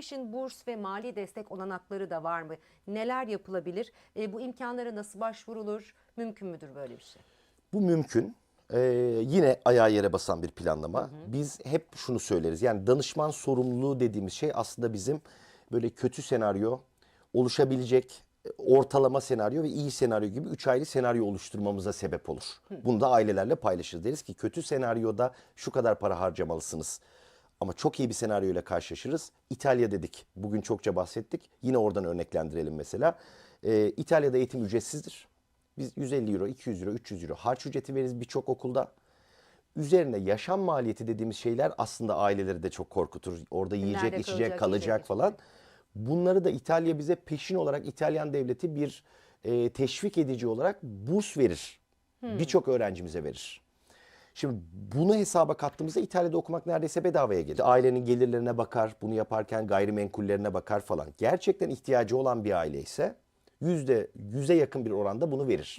işin burs ve mali destek olanakları da var mı? Neler yapılabilir? E, bu imkanlara nasıl başvurulur? Mümkün müdür böyle bir şey? Bu mümkün. Ee, yine ayağa yere basan bir planlama. Biz hep şunu söyleriz. Yani danışman sorumluluğu dediğimiz şey aslında bizim böyle kötü senaryo, oluşabilecek e, ortalama senaryo ve iyi senaryo gibi üç ayrı senaryo oluşturmamıza sebep olur. Bunu da ailelerle paylaşırız. Deriz ki kötü senaryoda şu kadar para harcamalısınız. Ama çok iyi bir senaryo ile karşılaşırız. İtalya dedik. Bugün çokça bahsettik. Yine oradan örneklendirelim mesela. Ee, İtalya'da eğitim ücretsizdir. Biz 150 euro, 200 euro, 300 euro harç ücreti veririz birçok okulda. Üzerine yaşam maliyeti dediğimiz şeyler aslında aileleri de çok korkutur. Orada yiyecek, Nerede içecek, kalacak, kalacak yiyecek, falan. Bunları da İtalya bize peşin olarak İtalyan devleti bir e, teşvik edici olarak burs verir. Birçok öğrencimize verir. Şimdi bunu hesaba kattığımızda İtalya'da okumak neredeyse bedavaya gelir. Ailenin gelirlerine bakar, bunu yaparken gayrimenkullerine bakar falan. Gerçekten ihtiyacı olan bir aile ise yüzde yüze yakın bir oranda bunu verir.